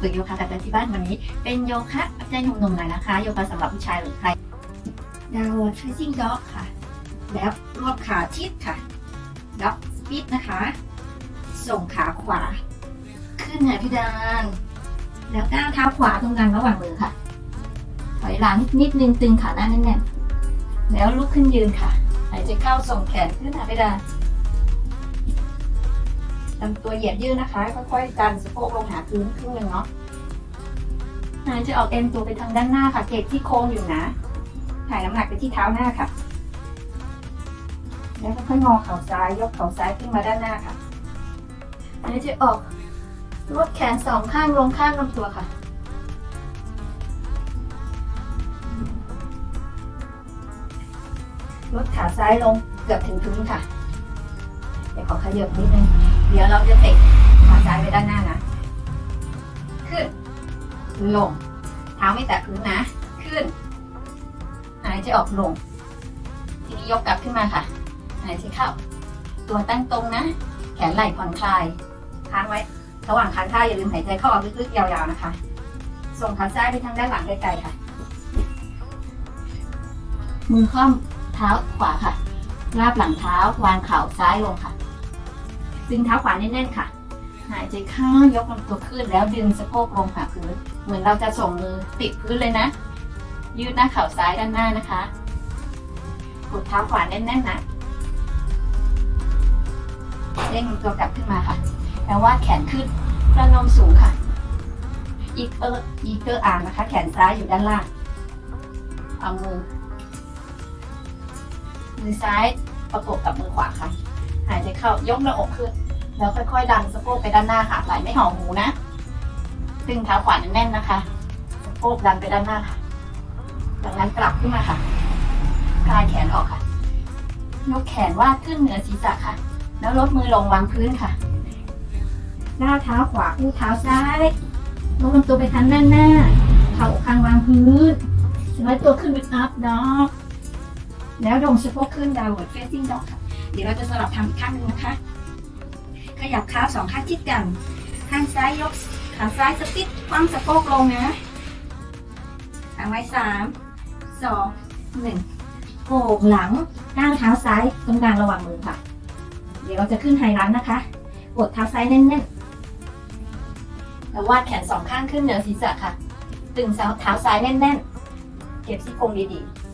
ฝึกโยคะกับที่บ้านวันนี้ เป็นโยคะใจหนุ่มๆหน่อยนะคะ โยคะสำหรับผู้ชายหรือใครดาวน์ facing dog ค่ะ แล้วรวบขาชิดค่ะ dog split นะคะ ส่งขาขวา ขึ้นค่ะพี่ดานแล้วก้าวเท้าขวาตรงกลางระหว่างมือค่ะถอยหลังนิดนึงตึงขาหน้าแน่นๆแล้วลุกขึ้นยืนค่ะหายใจเข้าส่งแขนขึ้นค่ะพี่ดาน ลำตัวเหยียดยืดนะคะ ค่อยๆดันสะโพกลงหาพื้นครึ่งหนึงเนาะหายใจออกเอ็นตัวไปทางด้านหน้าค่ะ เกจที่โค้งอยู่นะถ่ายน้ำหนักไปที่เท้าหน้าค่ะ แล้วค่อยๆงอเข่าซ้าย ยกเข่าซ้ายขึ้นมาด้านหน้าค่ะหายใจออกลดแขนสองข้างลงข้างลำตัวค่ะลดขาซ้ายลงเกือบถึงพื้นค่ะ เดี๋ยวขอขยับนิดนึง เดี๋ยวเราจะเตะขาซ้ายไปด้านหน้านะ ขึ้น ลง เท้าไม่แตะพื้นนะ ขึ้น หายใจออกลง ทีนี้ยกกลับขึ้นมาค่ะ หายใจเข้า ตัวตั้งตรงนะ แขนไหล่ผ่อนคลาย ค้างไว้ ระหว่างค้างท่าอย่าลืมหายใจเข้าออกลึกๆยาวๆนะคะ ส่งขาซ้ายไปทางด้านหลังไกลๆค่ะ มือคว่ำเท้าขวาค่ะ ราบหลังเท้าวางเข่าซ้ายลงค่ะ ดึงเท้าขวาแน่นๆค่ะ หายใจเข้ายกลำตัวขึ้นแล้วดึงสะโพกลงหาพื้น เหมือนเราจะส่งมือติดพื้นเลยนะ ยืดหน้าเข่าซ้ายด้านหน้านะคะ กดเท้าขวาแน่นๆนะเร่งตัวกลับขึ้นมาค่ะแล้ววาดแขนขึ้นประนมสูงค่ะ อีกเอออีเกอร์อาร์นะคะ แขนซ้ายอยู่ด้านล่าง เอามือ มือซ้ายประกบกับมือขวาค่ะ หายใจเข้ายกหน้าอกขึ้น แล้วค่อยๆ ดันสะโพกไปด้านหน้าค่ะ ไหลไม่ห่อหูนะดึงเท้าขวาแน่นๆนะคะสะโพกดันไปด้านหน้าค่ะจากนั้นกลับขึ้นมาค่ะคลายแขนออกค่ะ ยกแขนวาดขึ้นเหนือศีรษะค่ะ แล้วลดมือลงวางพื้นค่ะก้าเท้าขวาคู่เท้าซ้ายลงลำตัวไปทางด้านหน้า เข่าข้างวางพื้นสไลด์ตัวขึ้นเป็นอัพด็อกแล้วดงสะโพกขึ้นดาวด์เฟสซิ่งด็อกค่ะ ดี๋ยวเราจะสลับทำอีกข้างนึงนะคะ ขยับขาสองข้างชิดกัน ข้างซ้ายยกขาซ้ายสติดคว่ำสะโพกลงนะทางไว้สามสองหนึ่งโก่งหลังก้าวเท้าซ้ายตรงกลางระหว่างมือค่ะ เดี๋ยวเราจะขึ้นไฮรันนะคะกดเท้าซ้ายแน่นๆแล้ววาดแขนสองข้างขึ้นเหนือศีรษะค่ะ ตึงเท้าซ้ายแน่นๆ เก็บซี่โครงดีๆ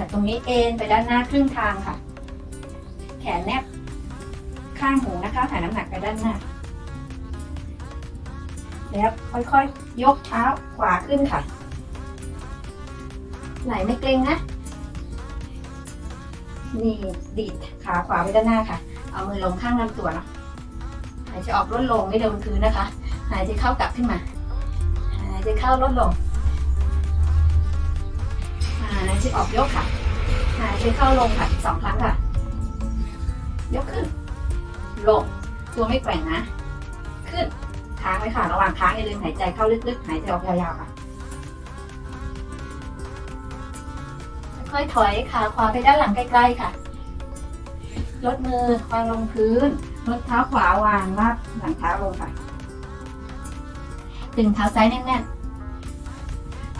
จากตรงนี้เอ็นไปด้านหน้าครึ่งทางค่ะ แขนแนบข้างหูนะคะถ่ายน้ำหนักไปด้านหน้า แล้วค่อยๆยกเท้าขวาขึ้นค่ะ ไหลไม่เกร็งนะ นี่ดีดขาขวาไปด้านหน้าค่ะ เอามือลงข้างลำตัวเนาะ หายใจออกลดลงไม่โดนพื้นนะคะ หายใจเข้ากลับขึ้นมา หายใจเข้าลดลง หายใจออกยกค่ะหายใจเข้าลงค่ะสองครั้งค่ะ ยกขึ้น ลง ตัวไม่แกว่งนะ ขึ้น ค้างไว้ค่ะ ระหว่างค้างอย่าลืมหายใจเข้าลึกๆ หายใจออกยาวๆค่ะ ค่อยถอยขาขวาไปด้านหลังใกล้ๆค่ะ ลดมือวางลงพื้น ลดเท้าขวาวางลาบหลังเท้าลงค่ะ ดึงเท้าซ้ายแน่นๆ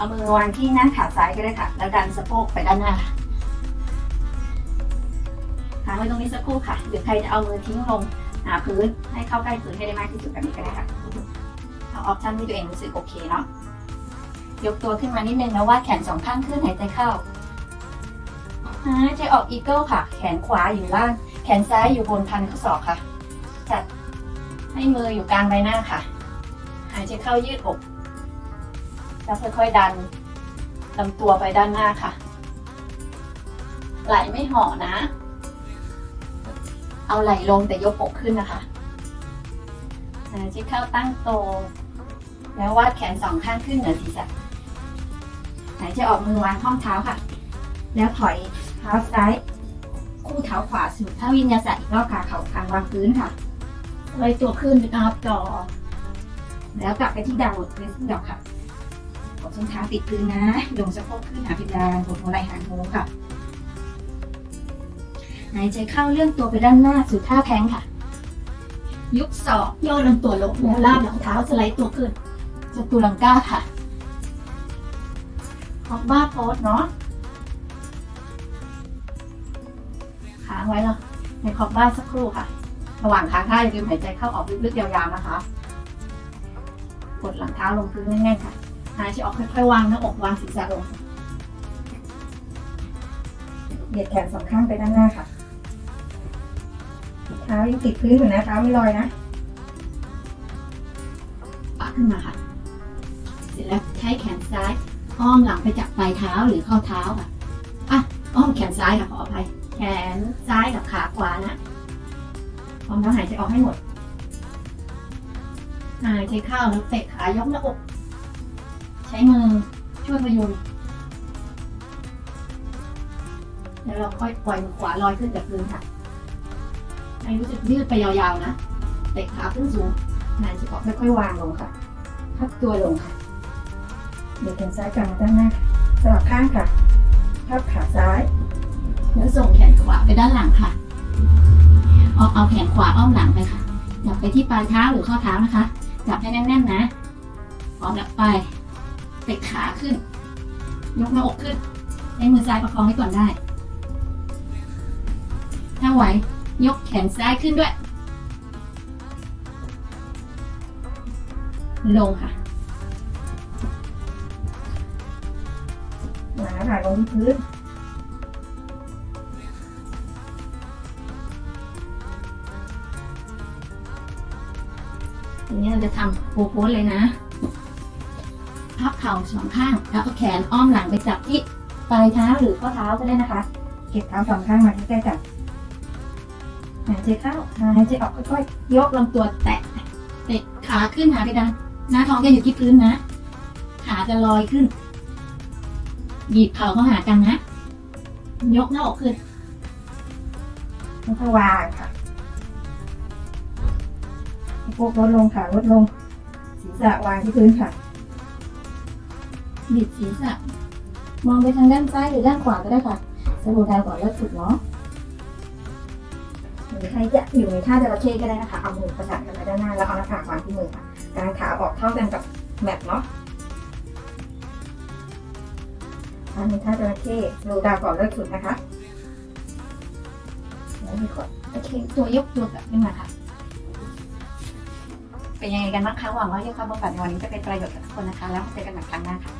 เอามือวางที่หน้าขาซ้ายก็ได้ค่ะ แล้วดันสะโพกไปด้านหน้าค่ะค้างไว้ตรงนี้สักครู่ค่ะหรือใครจะเอามือทิ้งลงหาพื้นให้เข้าใกล้พื้นให้ได้มากที่สุดแบบนี้ก็ได้ค่ะเอาออปชั่นที่ตัวเองรู้สึกโอเคเนาะยกตัวขึ้นมานิดนึงแล้ววาดแขนสองข้างขึ้นหายใจเข้าหายใจออกอีเกิลค่ะ แขนขวาอยู่ล่าง แขนซ้ายอยู่บนพันข้อศอกค่ะ จัดให้มืออยู่กลางใบหน้าค่ะ หายใจเข้ายืดอก แล้วค่อยๆดันลำตัวไปด้านหน้าค่ะ ไหลไม่ห่อนะ เอาไหลลงแต่ยกอกขึ้นนะคะหายใจเข้าตั้งตรงแล้ววาดแขนสองข้างขึ้นเหนือศีรษะหายใจออกมือวางข้อมเท้าค่ะ แล้วถอยเท้าซ้าย คู่เท้าขวาสุดถ้าวินยาสะอีกรอบขาเข่าคางวางพื้นค่ะเลยตัวขึ้นเป็นอัพจอ แล้วกลับไปที่ดาวน์เรสดอกค่ะ กดส้นเท้าติดพื้นนะลงสะโพกขึ้นหาเพดานกดหัวไหล่หางหูค่ะ หายใจเข้าเลื่อนตัวไปด้านหน้าสู่ท่าแพงค่ะ ยุบศอกย่อลำตัวลงแล้วลาบหลังเท้าสไลด์ตัวขึ้นจตุลังก้าค่ะฮอกบ้าโพสเนาะค้างไว้แล้วในคอกบ้าสักครู่ค่ะ ระหว่างค้างท่าอย่าลืมหายใจเข้าออกลึกๆยาวๆนะคะ กดหลังเท้าลงพื้นแน่นๆค่ะ หายใจออกค่อยๆวางหน้าอกวางศีรษะลงเหยียดแขนสองข้างไปด้านหน้าค่ะ เท้ายังติดพื้นอยู่นะเท้าไม่ลอยนะปะขึ้นมาค่ะ เสร็จแล้วใช้แขนซ้ายอ้อมหลังไปจับปลายเท้าหรือข้อเท้าค่ะอะอ้อมแขนซ้ายค่ะขออภัยแขนซ้ายกับขาขวานะพร้อมแล้วหายใจออกให้หมดหายใจเข้าแล้วเตะขายกหน้าอก ใช้มือช่วยพยุงแล้วเราค่อยปล่อยมือขวาลอยขึ้นจากพื้นค่ะให้รู้สึกยืดไปยาวๆนะเตะขาขึ้นสูงหายใจออกค่อยๆวางลงค่ะพักตัวลงค่ะเหยียดแขนซ้ายกลับมาด้านหน้าค่ะสลับข้างค่ะพับขาซ้ายแล้วส่งแขนขวาไปด้านหลังค่ะเอาเอาแขนขวาอ้อมหลังไปค่ะจับไปที่ปลายเท้าหรือข้อเท้านะคะจับให้แน่นๆนะพร้อมแล้วไป เตะขาขึ้น ยกหน้าอกขึ้นใช้มือซ้ายประคองไว้ก่อนได้ ถ้าไหวยกแขนซ้ายขึ้นด้วย ลงค่ะมาค่ะลงที่พื้นทีนี้เราจะทำโพโพสเลยนะ พับเข่าสองข้าง แล้วเอาแขนอ้อมหลังไปจับที่ปลายเท้าหรือข้อเท้าก็ได้นะคะ เก็บเท้าสองข้างมาใกล้ๆกันหายใจเข้าหายใจออกค่อยๆยกลำตัวแตะเตะขาขึ้นหาเพดานหน้าท้องจะอยู่ที่พื้นนะ ขาจะลอยขึ้นบีบเข่าเข้าหากันนะ ยกหน้าอกขึ้นๆค่อยๆวางค่ะพวกลดลงค่ะลดลงศีรษะวางที่พื้นค่ะ บิดศีรษะมองไปทางด้านซ้ายหรือด้านขวาก็ได้ค่ะสรุปดาวก่อนเลิกสุดเนาะหรือใครจะอยู่ในท่าจระเข้ก็ได้นะคะ เอามือประสานกันไปด้านหน้าแล้วเอาหน้าผากวางที่มือค่ะกางขาออกเท่ากันกับแมทเนาะอันนี้ท่าจระเข้ดูดาวก่อนเลิกสุดนะคะแล้วมีกดโอเค ตัวยกตัวกลับขึ้นมาค่ะ เป็นยังไงกันบ้างคะ หวังว่าโยคะบำบัดในวันนี้จะเป็นประโยชน์กับทุกคนนะคะ แล้วเจอกันใหม่ครั้งหน้าค่ะ